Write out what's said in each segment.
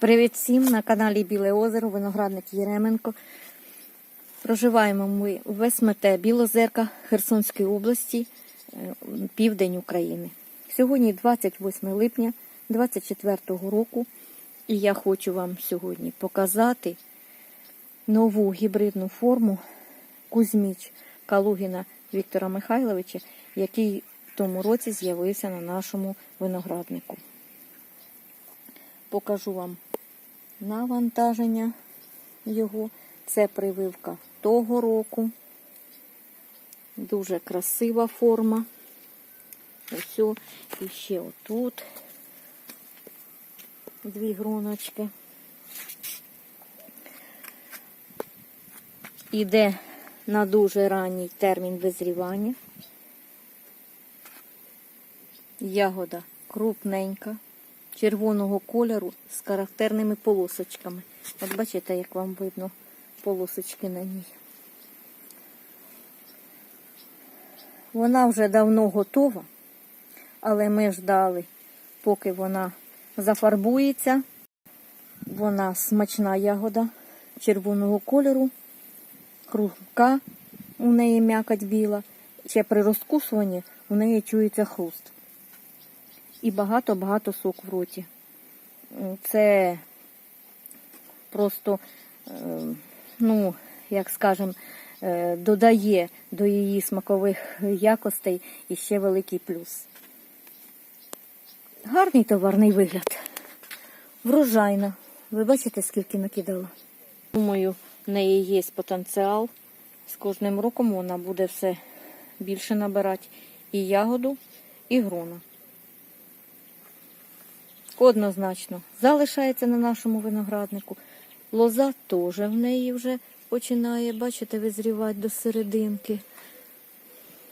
Привіт всім на каналі Біле Озеро, виноградник Єременко. Проживаємо ми у Весмете Білозерка Херсонської області, е, південь України. Сьогодні 28 липня 2024 року, і я хочу вам сьогодні показати нову гібридну форму Кузьміч Калугіна Віктора Михайловича, який в тому році з'явився на нашому винограднику. Покажу вам навантаження його. Це прививка того року. Дуже красива форма. Ось і ще отут дві гроночки. Іде на дуже ранній термін визрівання. Ягода крупненька, червоного кольору з характерними полосочками. От бачите, як вам видно полосочки на ній. Вона вже давно готова, але ми ждали, поки вона зафарбується. Вона смачна ягода червоного кольору, хрустка, у неї м'якоть біла. Ще при розкусуванні у неї чується хруст. І багато-багато сок в роті. Це просто, е, ну, як скажем, е, додає до її смакових якостей і ще великий плюс. Гарний товарний вигляд. Врожайна. Ви бачите, скільки накидала? Думаю, в неї є потенціал. З кожним роком вона буде все більше набирати і ягоду, і грона. Однозначно залишається на нашому винограднику. Лоза теж в неї вже починає, бачите, визрівати до серединки.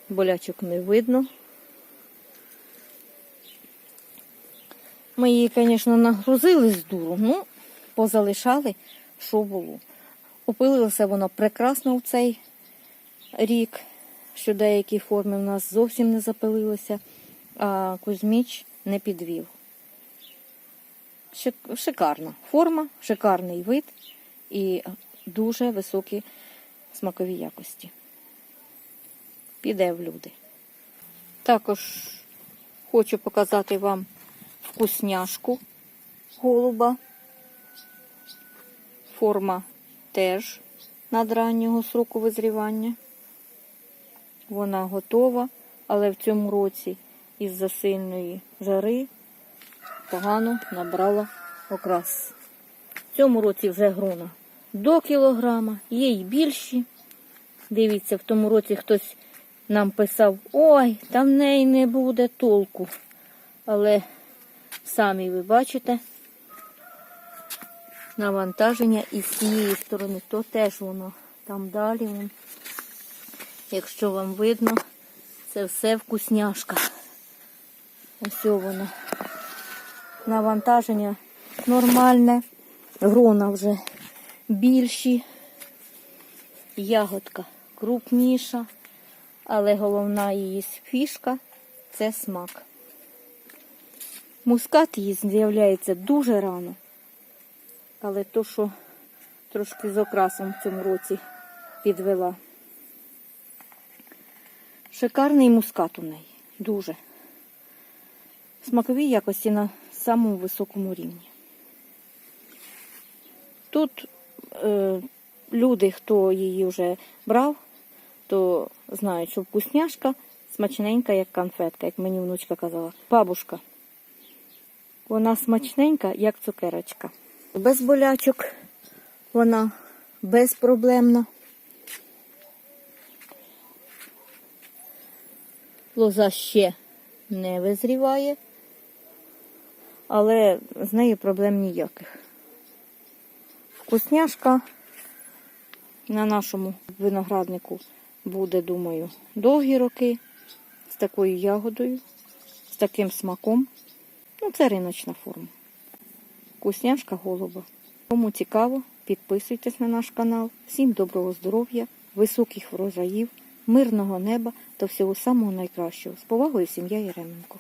Болячок не видно. Ми її, звісно, нагрузили з дуру, ну, позалишали, що було. Опилилося воно прекрасно в цей рік, що деякі форми в нас зовсім не запилилися, а Кузьміч не підвів. Шик- Шикарна форма, шикарний вид і дуже високі смакові якості. Піде в люди. Також хочу показати вам вкусняшку голуба. Форма теж надраннього сроку визрівання. Вона готова, але в цьому році із-за сильної жари погано набрала окрас. В цьому році вже грона до кілограма, є й більші. Дивіться, в тому році хтось нам писав, ой, там в неї не буде толку. Але самі ви бачите навантаження і з цієї сторони, то теж воно там далі. Якщо вам видно, це все вкусняшка. Ось воно навантаження нормальне, грона вже більші, ягодка крупніша, але головна її фішка це смак. Мускат її з'являється дуже рано, але то, що трошки з окрасом в цьому році підвела. Шикарний мускат у неї, дуже смакові якості на самому високому рівні. Тут е, люди, хто її вже брав, то знають, що вкусняшка смачненька, як конфетка, як мені внучка казала. Бабушка. Вона смачненька, як цукерочка. Без болячок вона безпроблемна. Лоза ще не визріває але з нею проблем ніяких. Вкусняшка на нашому винограднику буде, думаю, довгі роки з такою ягодою, з таким смаком. Ну, це риночна форма. Вкусняшка голуба. Кому цікаво, підписуйтесь на наш канал. Всім доброго здоров'я, високих врожаїв, мирного неба та всього самого найкращого. З повагою, сім'я Єременко.